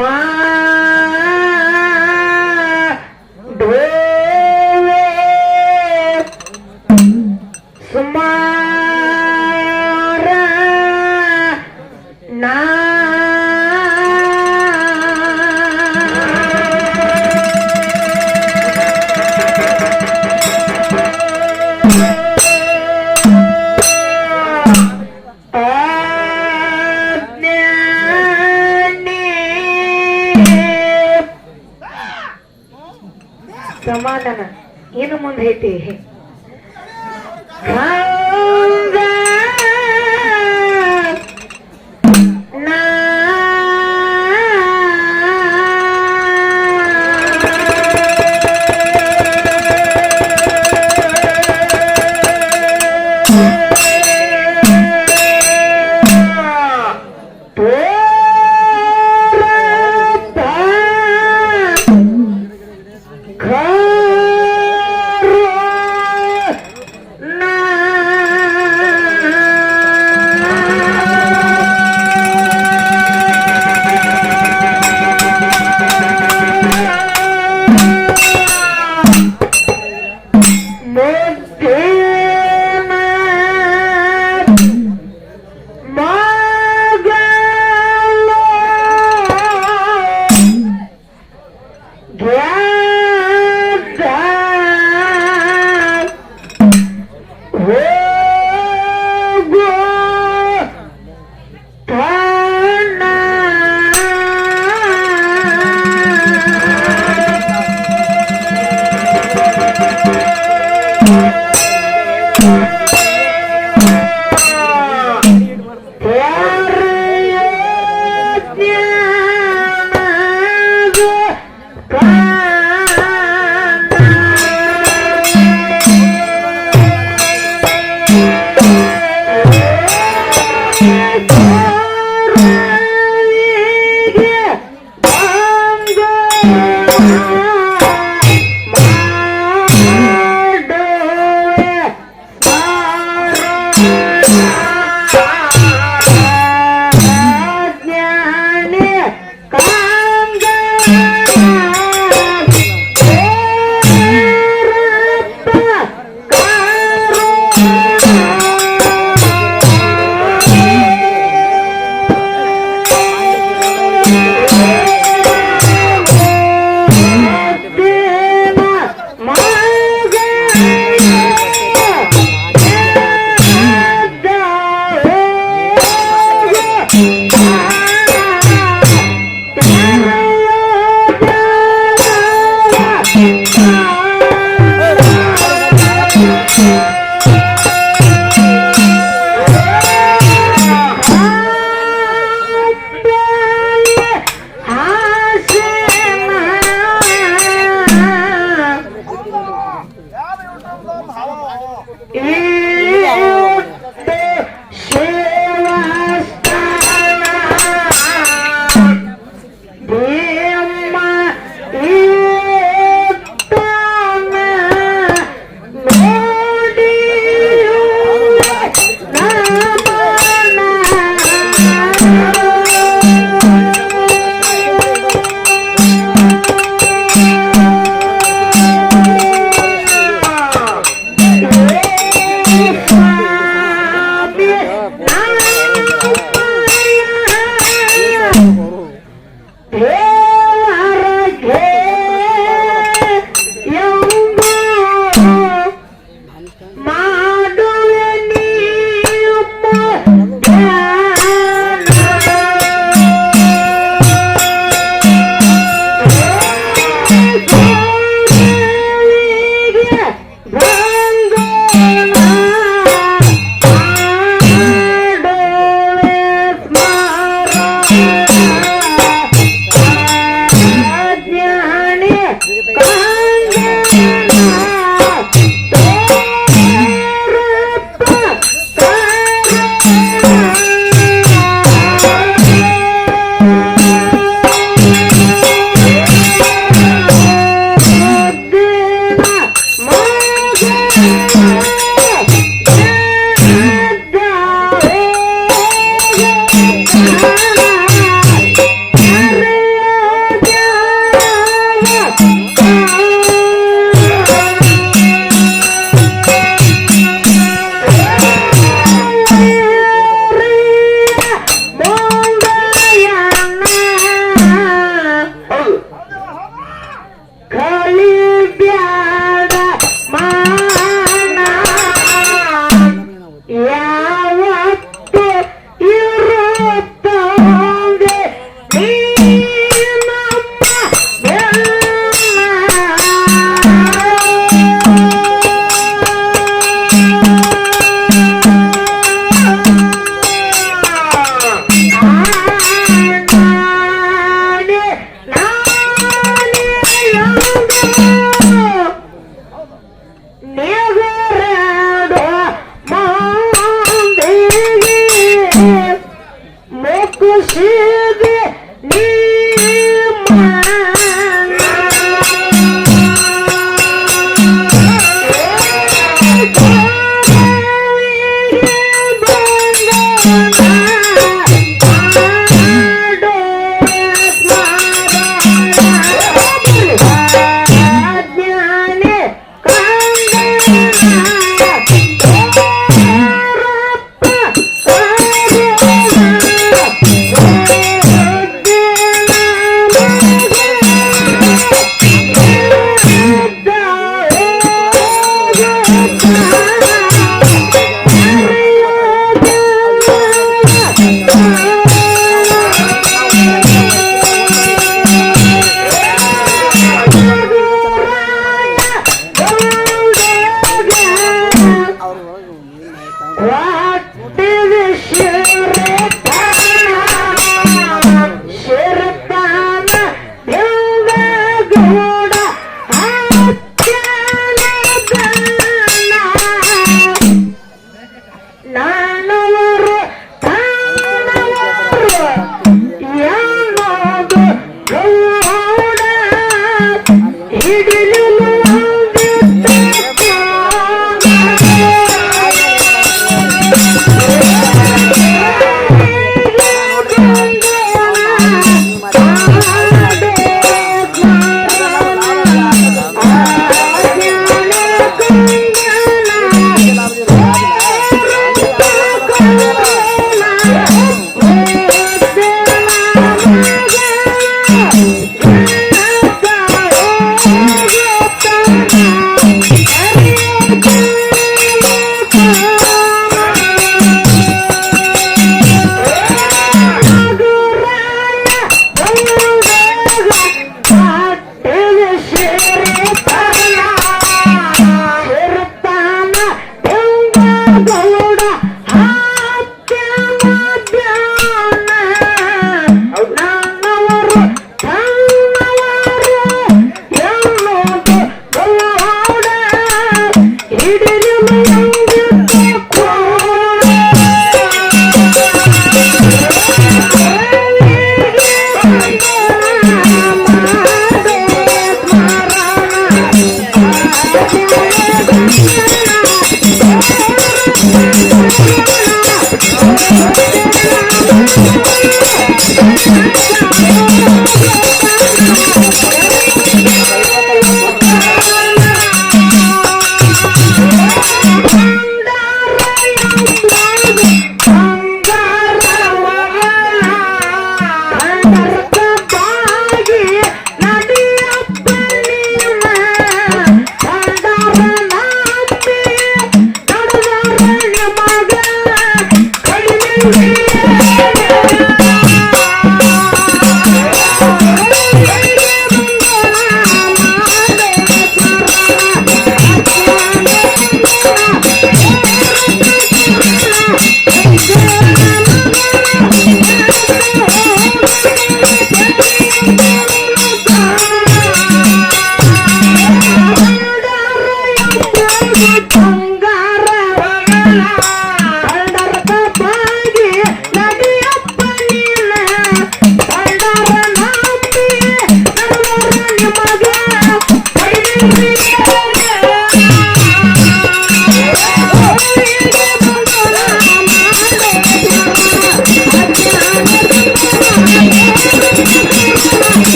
Wow. ಸಮಾಧಾನ ಏನು ಮುಂದೆ Thank you.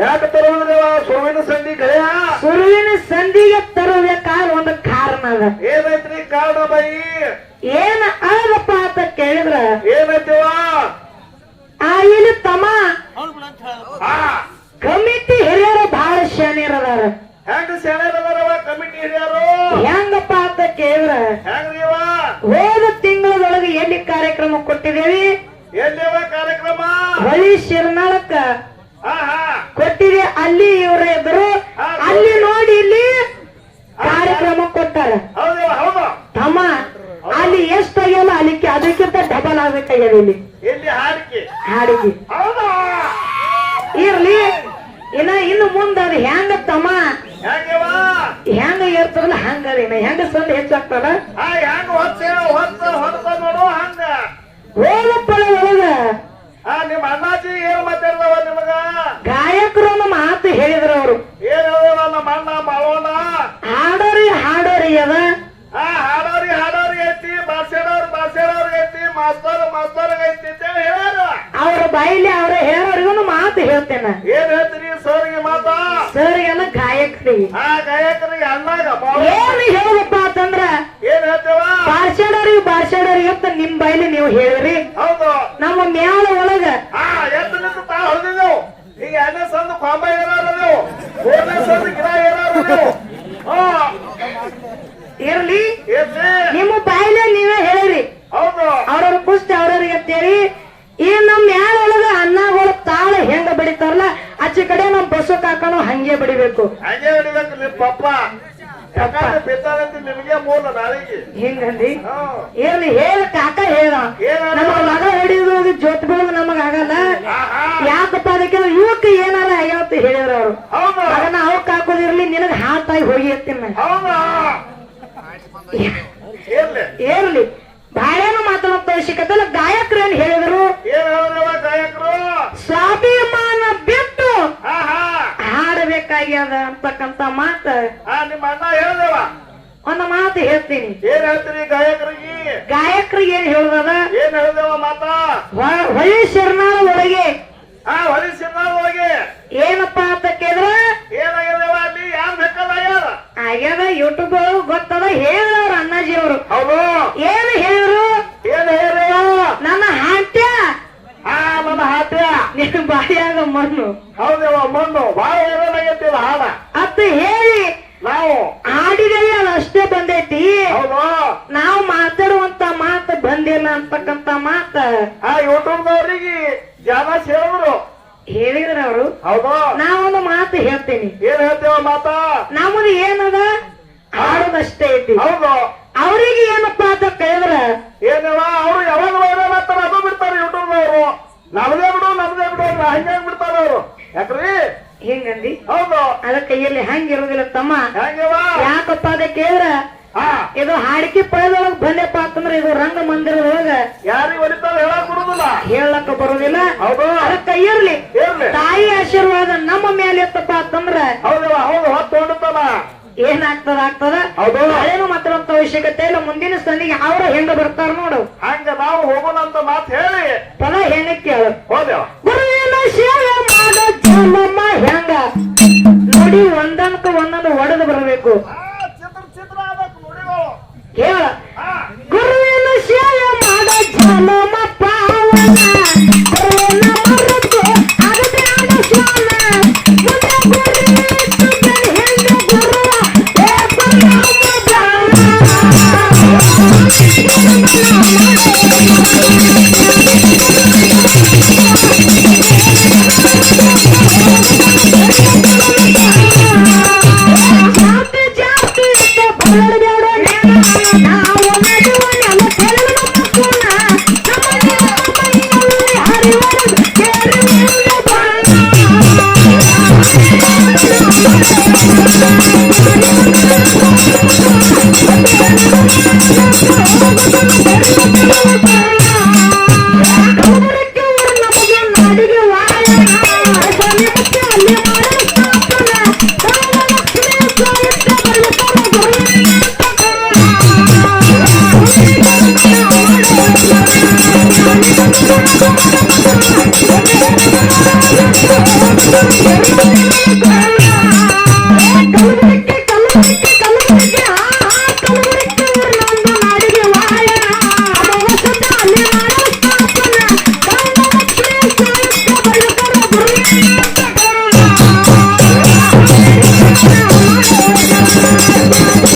ಯಾಕೆ ತರುವುದ್ರವ ಸುರುವಿನ ಸಂಧಿ ಗೆಳೆಯ? ಸುರುವಿನ ಸಂಧಿಗೆ ತರಬೇಕಾದ ಒಂದು ಕಾರಣ ಅದ. ಏನೈತ್ರಿ ಕಾರಣ ಬೈ ಏನ ಆಗಪ್ಪ ಅಂತ ಕೇಳಿದ್ರ? ಏನೈತಿವ ಆ ಇಲ್ಲಿ ತಮ್ಮ ಕಮಿಟಿ ಹಿರಿಯರು ಬಹಳ ಶಾನಿಯರದಾರ. ಹೆಂಗ ಸೆಣೆರವ ಕಮಿಟಿ ಹಿರಿಯರು? ಹೆಂಗಪ್ಪ ಅಂತ ಕೇಳಿದ್ರ? ಹೆಂಗ್ರಿವ ಹೋದ ತಿಂಗಳದೊಳಗೆ ಎಲ್ಲಿ ಕಾರ್ಯಕ್ರಮ ಕೊಟ್ಟಿದ್ದೇವಿ? ಎಲ್ಲಿವ ಕಾರ್ಯಕ್ರಮ? ಹೊಳಿ ಶಿರ್ನಾಳಕ್ಕ. ಅಲ್ಲಿ ಇವ್ರ ಇದ್ರು ಅಲ್ಲಿ ನೋಡಿ ಇಲ್ಲಿ ಕಾರ್ಯಕ್ರಮ ಕೊಟ್ಟಾರ. ತಮ್ಮ ಅಲ್ಲಿ ಎಷ್ಟಾಗ್ಯಲ್ಲ ಅಲ್ಲಿಕ್ಕೆ ಅದಕ್ಕಿಂತ ಡಬಲ್ ಆಗ್ಬೇಕಾಗ್ಯದ ಇಲ್ಲಿ. ಹಾಡಿಗೆ ಇರ್ಲಿ. ಇನ್ನ ಇನ್ನು ಮುಂದ ಅದು ಹೆಂಗ ತಮ್ಮ? ಹೆಂಗ ಇರ್ತದಲ್ಲ ಹಂಗ ಇನ್ನ. ಹೆಂಗ ಸಂದ ಹೆಚ್ಚಾಗ್ತದ? ಹೋದ ಒಳಗ ಹಾ ನಿಮ್ಮ ಅಣ್ಣಾಜಿ ಏನ್ ಮಾತಾಡ್ದವ ನಿಮಗ ಗಾಯಕರು ನಮ್ಮ ಮಾತು ಹೇಳಿದ್ರ ಅವರು ಏನ್ ಹೇಳ್ದವ ನಮ್ಮ ಅಣ್ಣ ಮಾವನ ಹಾಡೋರಿ ಹಾಡೋರಿ ಅದ ಹಾ ಹಾಡೋರಿ ಹಾಡೋರಿ ಐತಿ ಬಾಸೇಡವ್ರು ಬಾಸೇಡವ್ರಿಗೆ ಐತಿ ಮಾಸ್ತರ್ ಮಾಸ್ತರ್ಗೆ ಐತಿ ಅಂತ ಹೇಳಿ ಹೇಳ್ಯಾರ ಅವ್ರ ಬಾಯಿಲಿ ಅವ್ರ ಹೇಳೋರಿಗೂ ಮಾತು ಹೇಳ್ತೇನೆ ಏನ್ ಹೇಳ್ತೀರಿ ಸರ್ಗೆ ಮಾತಾ? ಸರ್ ಎಲ್ಲ ಆ ಗಾಯಕರಿಗೆ ಮಾವ ಏನ್ ಹೇಳಪ್ಪ ಅಂತಂದ್ರ ಏನ್ ಹೇಳ್ತೇವ? ಅಂತ ನಿಮ್ ಬೈಲಿ ನೀವು ಹೇಳಿರಿ. ಹೌದು. ನಮ್ಮ ಮ್ಯಾಲ ಒಳಗ ಹಾ ಎತ್ತು ನಿಂತು ತಾ ಹೊಡೆದಿದ್ದೆವು ಈಗ ಎರಡನೇ ಸಂದು ಕೊಂಬ ಏನಾರ ನೀವು ಮೂರನೇ ಸಂದು ಗಿಡ ಏನಾರ ನೀವು ಹಾ. ಇರ್ಲಿ. ನಿಮ್ಮ ಬಾಯಿಲೆ ನೀವೇ ಹೇಳಿರಿ. ಹೌದು. ಅವ್ರವ್ರ ಕುಸ್ತಿ ಅವ್ರವ್ರಿಗೆ ಅಂತೇಳಿ ಈ ನಮ್ ಮ್ಯಾಲ ಒಳಗ ಅನ್ನಗಳು ತಾಳ ಹೆಂಗ ಬಡಿತಾರಲ್ಲ ಆಚೆ ಕಡೆ ನಮ್ ಬಸ್ಸು ಕಾಕನು ಹಂಗೆ ಬಡಿಬೇಕು. ಹಂಗೆ ಹಿಡಿಬೇಕು ನಿಮ್ ಪಪ್ಪ. ಯಾಕಂದ್ರೆ ಬಿದ್ದಾರಂತ ನಿಮಗೆ ಮೂಲ ನಾಳೆಗೆ. ಹಿಂಗಂದಿ? ಹ್ಮ್ ಇರ್ಲಿ ಹೇಳ ಕಾಕ ಹೇಳ. ಮಗ ಹಿಡಿಯೋದು ಜೋತ್ ಬೀಳೋದು ನಮಗ ಆಗಲ್ಲ. ಯಾಕಪ್ಪ ಅದಕ್ಕೆ ಇವಕ್ಕ ಏನಾರ ಆಗ್ಯಾವತ್ತ ಹೇಳಿದ್ರ ಅವ್ರು. ಮಗನ ಅವಕ್ ಹಾಕೋದಿರ್ಲಿ ನಿನಗ ಹಾತಾಗಿ ಹೋಗಿ ಏರ್ಲಿ ಇರ್ಲಿ ಇರ್ಲಿ ಬಾಳೇನು ಮಾತಾಡೋ ಅವಶ್ಯಕತೆ ಗಾಯಕರು ಏನ್ ಹೇಳಿದ್ರು ಏನ್ ಹೇಳಿದ್ರವ ಗಾಯಕರು ಸ್ವಾಭಿಮಾನ ಬಿಟ್ಟು ಹಾ ಹಾ ಹಾಡಬೇಕಾಗ್ಯದ ಅಂತಕ್ಕಂತ ಮಾತ. ಆ ನಿಮ್ಮ ಅಣ್ಣ ಹೇಳ್ದೇವ. ಒಂದು ಮಾತು ಹೇಳ್ತೀನಿ. ಏನ್ ಹೇಳ್ತೀರಿ ಗಾಯಕರಿಗೆ? ಗಾಯಕರಿಗೆ ಏನ್ ಹೇಳುದದ ಏನ್ ಹೇಳ್ದೇವ ಮಾತಾ ಹೊ- ಹೊಳಿ ಶರಣಾಳ ಒಳಗೆ ಹಾ ಹೊಲಿಸಿದ ಹೋಗಿ ಏನಪ್ಪಾ ಅಂತ ಕೇಳಿದ್ರ ಏನಾಗ್ಯದವ ಅಲ್ಲಿ ಯಾರು ಬೇಕಲ್ಲ ಯಾರ ಆಗ್ಯದ ಯೂಟ್ಯೂಬ್ ಗೊತ್ತದ ಹೇಳಿದವ್ರ ಅಣ್ಣಾಜಿ ಅವರು ಹೌದು ಏನ್ ಹೇಳಿದ್ರು ಏನ್ ಹೇಳಿವ ನನ್ನ ಹಾಟ್ಯ ಹಾ ನನ್ನ ಹಾಟ್ಯ ನಿನ್ನ ಬಾಯಾಗ ಮಣ್ಣು ಹೌದವ ಮಣ್ಣು ಬಹಳ ಏನಾಗೈತಿ ಇದು ಹಾಡ ಅಂತ ಹೇಳಿ ನಾವು ಹಾಡಿದೇವಿ ಅದು ಅಷ್ಟೇ ಬಂದೈತಿ ಹೌದು ನಾವು ಮಾತಾಡುವಂತ ಮಾತು ಬಂದಿಲ್ಲ ಅಂತಕ್ಕಂತ ಮಾತ ಆ ಯೂಟ್ಯೂಬ್ದವ್ರಿಗೆ ಜಾಗ ಸೇರಿದ್ರು ಹೇಳಿದ್ರ ಅವರು? ಹೌದು? ನಾವೊಂದು ಮಾತು ಹೇಳ್ತೀನಿ. ಏನ್ ಹೇಳ್ತೇವ ಮಾತ? ನಮ್ದು ಏನದ? ಹಾಡೋದಷ್ಟೇ ಐತಿ. ಹೌದು. ಅವರಿಗೆ ಏನಪ್ಪಾ ಅಂತ ಕೇಳಿದ್ರ? ಏನವ? ಅವ್ರು ಯಾವಾಗ ವೈರಲ್ ಆಗ್ತಾರ ಅದು ಬಿಡ್ತಾರೆ ಯೂಟ್ಯೂಬ್ ಅವರು ನಮ್ದೇ ಬಿಡು ನಮ್ದೇ ಬಿಡು ಅಂದ್ರೆ ಹಂಗೆ ಬಿಡ್ತಾರ ಅವರು. ಯಾಕ್ರಿ? ಹಿಂಗಂದಿ? ಹೌದು. ಅದ ಕೈಯಲ್ಲಿ ಹಂಗಿರೋದಿಲ್ಲ ತಮ್ಮ. ಯಾಕಪ್ಪ ಅದ ಕೇಳಿದ್ರ? ಇದು ಹಾಡಿಕೆ ಪಡೆದ ಬಂದೆಪ್ಪ ಇದು ರಂಗ ಮಂದಿರದೊಳಗ ಯಾರಿಗೆ ಹೇಳಕ್ ಬರುದಿಲ್ಲ. ಹೇಳಕ್ ಬರೋದಿಲ್ಲ. ಹೌದು. ಅದಕ್ಕ ಇರ್ಲಿ. ಇರ್ಲಿ. ತಾಯಿ ಆಶೀರ್ವಾದ ನಮ್ಮ ಮೇಲೆ ಎತ್ತಪ್ಪ ಅಂತಂದ್ರ ಹೌದು ಹೊತ್ತು ಏನಾಗ್ತದ ಆಗ್ತದ? ಹೌದು. ಮಾತ್ರ ಅಂತ ಅವಶ್ಯಕತೆ ಇಲ್ಲ. ಮುಂದಿನ ಸಂದಿಗೆ ಅವ್ರ ಹೆಂಗ ಬರ್ತಾರ ನೋಡು. ಹಂಗ ನಾವು ಹೋಗೋಣ ಅಂತ ಮಾತು ಹೇಳಿ. ಪದ ಹೆಂಗ ಕೇಳು ಹೋದೆವ ಗುರುವಿನ ಸೇವೆ ಮಾಡೋ ಹೆಂಗ? ನೋಡಿ ಒಂದಂತ ಒಂದೊಂದು ಒಡೆದು ಬರಬೇಕು. ಹೇಳ